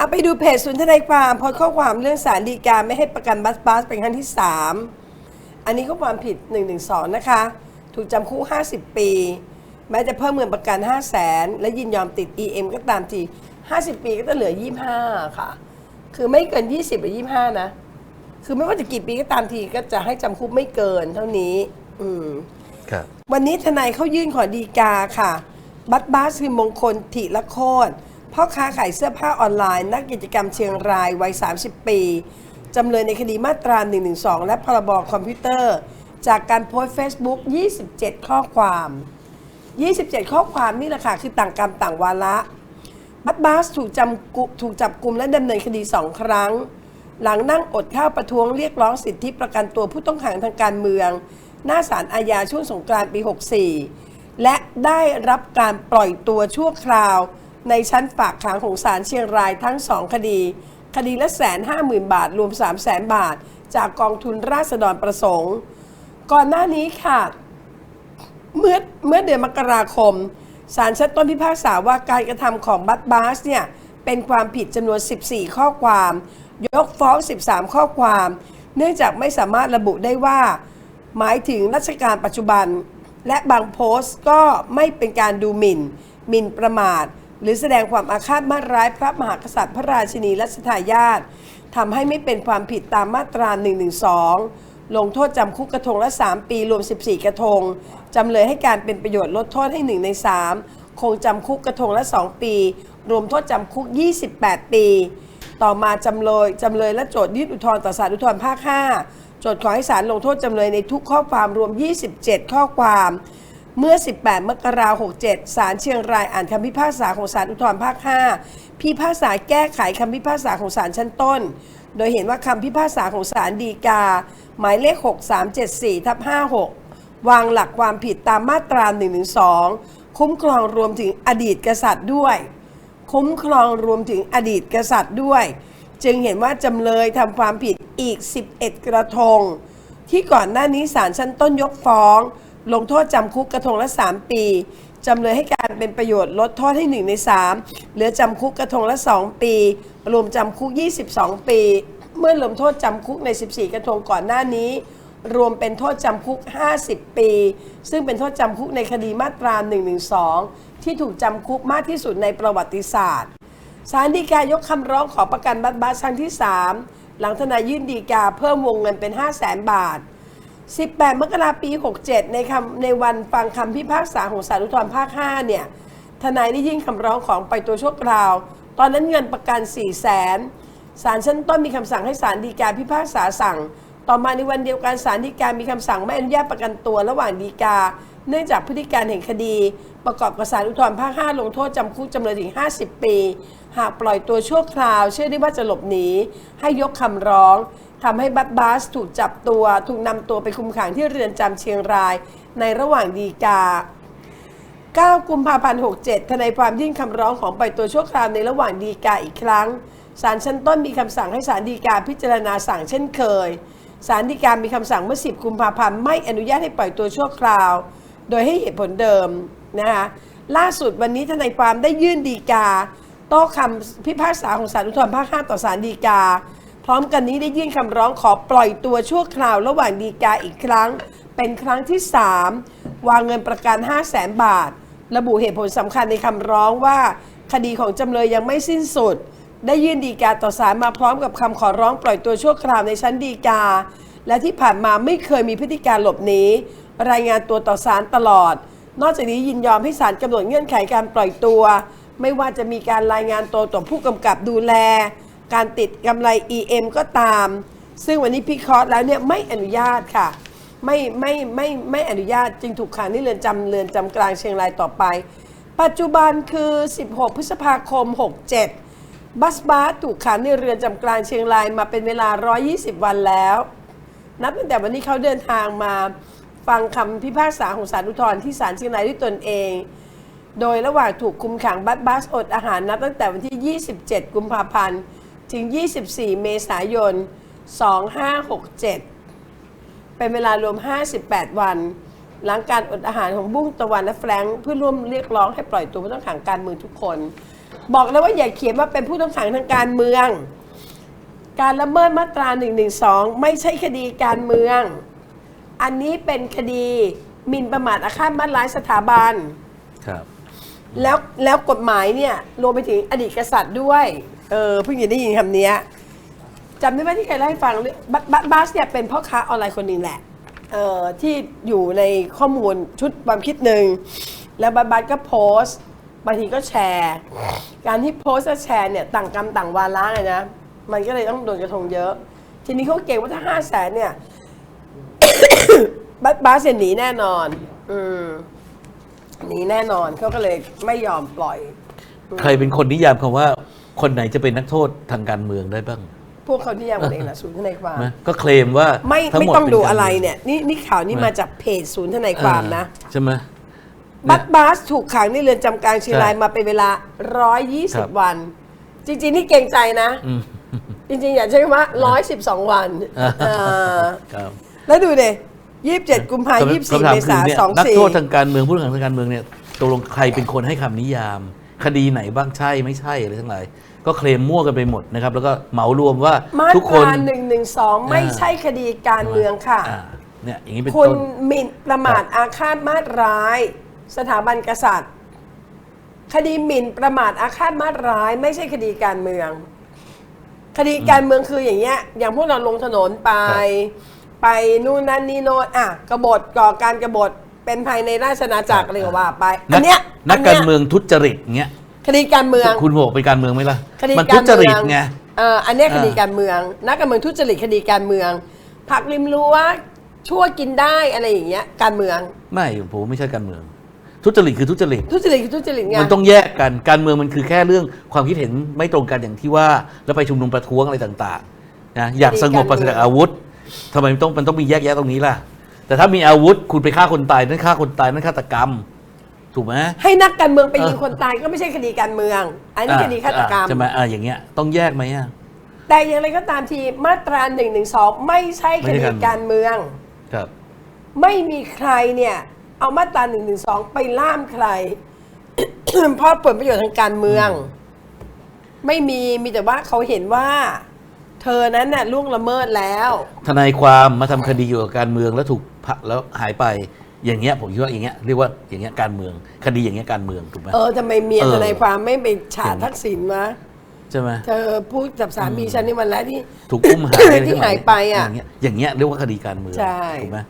เอาไปดูเพจศูนย์ทนายความโพสต์ข้อความเรื่องสารดีกาไม่ให้ประกันบัสบัสเป็นครั้งที่ 3 อันนี้ก็ความผิด 112 นะคะ ถูกจำคุก 50 ปี แม้จะเพิ่มเงินประกัน 5 0 0แสนและยินยอมติด EM ก็ตามที 50 ปีก็จะเหลือ 25 ค่ะ คือไม่เกิน 20 หรือ 25 นะ คือไม่ว่าจะกี่ปีก็ตามทีก็จะให้จำคุกไม่เกินเท่านี้ อืมครับวันนี้ทนายเขายื่นขอดีกาค่ะ บัตรบาสคือมงคลถิละโคตร พ่อค้าขายเสื้อผ้าออนไลน์ นักกิจกรรมเชียงรายวัย 30 ปี จำเลยในคดีมาตรา 112 และพรบคอมพิวเตอร์ จากการโพสต์ Facebook 27 ข้อความ 27 ข้อความนี่แหละค่ะ คือต่างกรรมต่างวาระบัตบาสถูกจำกุถูกจับกลุ่มและดำเนินคดีสองครั้ง หลังนั่งอดข้าวประท้วงเรียกร้องสิทธิประกันตัวผู้ต้องขังทางการเมือง หน้าศาลอาญาช่วงสงกรานต์ปี 64 และได้รับการปล่อยตัวชั่วคราว ในชั้นฝากขังของศาลเชียงรายทั้งสองคดี คดีละแสนห้าหมื่นบาท รวม 3 0 0แสนบาท จากกองทุนราษฎรประสงค์ ก่อนหน้านี้ค่ะ เมื่อเมื่อเดือนมกราคมศาลชั้นต้นพิพากษาว่าการกระทำของบัตบาสเนี่ย เป็นความผิดจำนวน 14 ข้อความ ยกฟ้อง 13 ข้อความ เนื่องจากไม่สามารถระบุได้ว่า หมายถึงรัชกาลปัจจุบัน และบางโพสต์ก็ไม่เป็นการดูหมิ่นหมิ่นประมาท หรือแสดงความอาฆาตมาร้ายพระมหากษัตริย์พระราชินีรัชทายาททำให้ไม่เป็นความผิดตามมาตรา 112 ลงโทษจำคุกกระทงละ 3 ปีรวม 14 กระทง จำเลยให้การเป็นประโยชน์ลดโทษให้ 1 ใน 3 คงจำคุกกระทงละ 2 ปี รวมโทษจำคุก 28 ปี ต่อมาจำเลยจำเลยและโจทยื่นอุทธรณ์ต่อศาลอุทธรณ์ภาค 5 โจทย์ขอให้ศาลลงโทษจำเลยในทุกข้อความรวม 27 ข้อความ เมื่อ 18 มกราคม 67 ศาลเชียงรายอ่านคำพิพากษาของศาลอุทธรภาค 5 พิพากษาแก้ไขคำพิพากษาของศาลชั้นต้น โดยเห็นว่าคำพิพากษาของศาลฎีกา หมายเลข 6374ทับ56 วางหลักความผิดตามมาตรา112 คุ้มครองรวมถึงอดีตกษัตริย์ด้วย คุ้มครองรวมถึงอดีตกษัตริย์ด้วย จึงเห็นว่าจำเลยทำความผิดอีก 11 กระทง ที่ก่อนหน้านี้ศาลชั้นต้นยกฟ้อง ลงโทษจำคุกกระทงละ 3 ปีจำเลยให้การเป็นประโยชน์ลดโทษให้ 1 ใน 3 เหลือจำคุกกระทงละ 2 ปี รวมจำคุก 22 ปี เมื่อรวมโทษจำคุกใน 14 กระทงก่อนหน้านี้ รวมเป็นโทษจำคุก 50 ปี ซึ่งเป็นโทษจำคุกในคดีมาตรา 112 ที่ถูกจำคุกมากที่สุดในประวัติศาสตร์ศาลฎีกายกคำร้องขอประกันบัตรบัสครั้งที่ 3 หลังทนายยื่นฎีกาเพิ่มวงเงินเป็น 5 0 0แสนบาท 18 มกราปี 67 ในคำในวันฟังคำพิพากษาของศาลอุทธรภาค 5 เนี่ย ทนายได้ยื่นคำร้องของไปตัวชั่วคราว ตอนนั้นเงินประกัน 4 0 0แสนศาลชั้นต้นมีคำสั่งให้ศาลฎีกาพิพากษาสั่ง ต่อมาในวันเดียวกันศาลฎีกามีคำสั่งไม่อนุญาตประกันตัวระหว่างฎีกา เนื่องจากพฤติการแห่งคดี ประกอบกับศาลอุทธรภาค 5 ลงโทษจำคุกจำเลยถึง 50 ปี หากปล่อยตัวชั่วคราว เชื่อได้ว่าจะหลบหนีให้ยกคำร้อง ทำให้บัตบาสถูกจับตัว ถูกนำตัวไปคุมขังที่เรือนจำเชียงราย ในระหว่างฎีกา 9 กุมภาพันธ์ 67 ทนายความยื่นคำร้องของปล่อยตัวชั่วคราวในระหว่างดีกาอีกครั้ง ศาลชั้นต้นมีคำสั่งให้ศาลฎีกาพิจารณาสั่งเช่นเคย ศาลฎีกามีคำสั่งเมื่อ 10 กุมภาพันธ์ไม่อนุญาตให้ปล่อยตัวชั่วคราว โดยให้เหตุผลเดิมนะคะล่าสุดวันนี้ทนายความได้ยื่นฎีกา โต้คำพิพากษาของศาลอุทธรภาค5ต่อศาลฎีกา พร้อมกันนี้ได้ยื่นคำร้องขอปล่อยตัวชั่วคราวระหว่างฎีกาอีกครั้ง เป็นครั้งที่ 3 วางเงินประกัน 5 0 0แสนบาท ระบุเหตุผลสำคัญในคำร้องว่า คดีของจำเลยยังไม่สิ้นสุด ได้ยื่นดีกาต่อศาลมาพร้อมกับคำขอร้องปล่อยตัวชั่วคราวในชั้นดีกา และที่ผ่านมาไม่เคยมีพฤติการหลบหนีรายงานตัวต่อศาลตลอด นอกจากนี้ยินยอมให้ศาลกำหนดเงื่อนไขการปล่อยตัว ไม่ว่าจะมีการรายงานตัวต่อผู้กำกับดูแล การติดกำไร EM ก็ตาม ซึ่งวันนี้พิเคราะห์แล้วเนี่ยไม่อนุญาตค่ะ ไม่ไม่ไม่ไม่อนุญาตจึงถูกขังที่เรือนจำเรือนจำกลางเชียงรายต่อไป ปัจจุบันคือ 16 พฤษภาคม 67 บัสบาสถูกขังในเรือนจำกลางเชียงรายมาเป็นเวลา 120 วันแล้ว นับตั้งแต่วันนี้เขาเดินทางมาฟังคำพิพากษาของศาลอุทธรณ์ที่ศาลเชียงรายด้วยตนเอง โดยระหว่างถูกคุมขังบัสบัสอดอาหารนับตั้งแต่วันที่ 27 กุมภาพันธ์ ถึง 24 เมษายน 2567 เป็นเวลารวม 58 วัน หลังการอดอาหารของบุ้งตะวันและแฟรงค์เพื่อร่วมเรียกร้องให้ปล่อยตัวผู้ต้องขังการเมืองทุกคน บอกแล้วว่าอย่าเขียนว่าเป็นผู้ต้องขังทางการเมือง การละเมิดมาตรา1นึไม่ใช่คดีการเมือง อันนี้เป็นคดีหมิ่นประมาทอาฆาตมาตร้ายสถาบันครับแล้วแล้วกฎหมายเนี่ยรวมไปถึงอดีตกษัตริย์ด้วย เออเพิ่งจะได้ยินคำเนี้ยจำได้ไหมที่เคยเล่าให้ฟังเรื่องบาบาสเนี่ยเป็นพ่อค้าออนไลน์คนหนึ่งแหละเออที่อยู่ในข้อมูลชุดความคิดหนึ่ง แล้วบาบาสก็โพสต์บางทีก็แชร์ การที่โพสต์และแชร์เนี่ยต่างกรรมต่างวาระเลยนะ มันก็เลยต้องโดนกระทงเยอะ ทีนี้เขาเก่งว่าถ้าห้าแสนเนี่ยบาบาสเนี่ยหนีแน่นอน อืมหนีแน่นอนเขาก็เลยไม่ยอมปล่อย ใครเป็นคนนิยามคำว่า คนไหนจะเป็นนักโทษทางการเมืองได้บ้าง พวกเขาที่ยังกันเองนะศูนย์ทนายความนะก็เคลมว่าไม่ทั้ไม่หดต้องป็นดูการอะไรมืงเนี่ยนี่นี่ข่าวนี่นะมาจากเพจศูนย์ทนายความนะเออใช่ไหมบัตบาสถูกขังในเรือนจำกลางเชียงรายใช่มาเป็นเวลาครับ120 วัน จริง ๆ นี่เกรงใจนะอืมจริง ๆ อย่าใช้คำว่า 112 วันเออครับแล้วดูเด27กุมภาพันธ์24คำถามเมคือษายเนี่ยนนักโทษ24ทางการเมืองผู้ต้องขังทางการเมืองเนี่ยตกลงใครเป็นคนให้คำนิยาม คดีไหนบ้างใช่ไม่ใช่อะไรทั้งหลาย ก็เคลมมั่วกันไปหมดนะครับ แล้วก็เหมารวมว่ามาทุกตคนรา112ไม่ใช่คดีการเมืองค่ะ อ่าเนี่ยอย่างนี้เป็นคุณต้น หมิ่นประมาทอาฆาตมาตร้าย สถาบันกษัตริย์ คดีหมิ่นประมาทอาฆาตมาตร้าย ไม่ใช่คดีการเมือง คดีการเมืองคืออย่างเงี้ย อย่างพวกเราลงถนนไป ไปนู่นนั่นนี่โน่นอะกบฏก่อการกบฏเป็นภายในราชอาณาจักรอะไรก็ว่าไป อันเนี้ยนักอัการเมืองทุจริตเงี้ย คดีการเมือง คุณบอกเป็นการเมืองไหมล่ะ คดีมันกาทุรจเมืริตองไง เอออันเนี้ยอ่าคดีการเมือง นักการเมืองทุจริตคดีการเมืองผักริมรั้วชั่วกินได้อะไรอย่างเงี้ย การเมือง ไม่ผมไม่ใช่การเมือง ทุจริตคือทุจริต ทุจริตคือทุจริตไงมันต้องแยกกัน การเมืองมันคือแค่เรื่องความคิดเห็นไม่ตรงกันอย่างที่ว่า แล้วไปชุมนุมประท้วงอะไรต่างๆนะอยากสงบปราศจากอาวุธทำไมมันต้องมันต้องมีแยกแยะตรงนี้ล่ะ แต่ถ้ามีอาวุธคุณไปฆ่าคนตายนั่นฆ่าคนตายนั่นฆาตกรรม ถูกไหมให้นักการเมืองไปยิงเออคนตายก็ไม่ใช่คดีการเมือง อันนี้คดีฆาตกรรมอ่ใช่ไหมอ่าอย่างเงี้ยต้องแยกไหมอะแต่อย่างไรก็ตามทีมาตรา1นึไม่ใช่คไม่ใช่ดีการการเมืองครับ ไม่มีใครเนี่ย เอามาตรา1นึไปล่ามใคร เพราะผลประโยชน์ทางการเมือง ไม่มีมีแต่ว่าเขาเห็นว่า เธอนั้นน่ะล่วงละเมิดแล้ว ทนายความมาทำคดีเกี่ยวกับการเมืองแล้วถูกพักแล้วหายไป อย่างเงี้ยผมคิดว่าอย่างเงี้ยเรียกว่าอย่างเงี้ยการเมือง คดีอย่างเงี้ยการเมืองถูกไหม เออทำไมเมียเออ ทนายความไม่ไปฉาเห็นไหมทักษิณวะใช่ไหมเธอพูดกับสามีฉันในวันแรกที่ ถูกอุ้มหายที่หายไปอะอย่างเงี้ยอย่างเงี้ยเรียกว่าคดีการเมืองใช่ ถูกไหม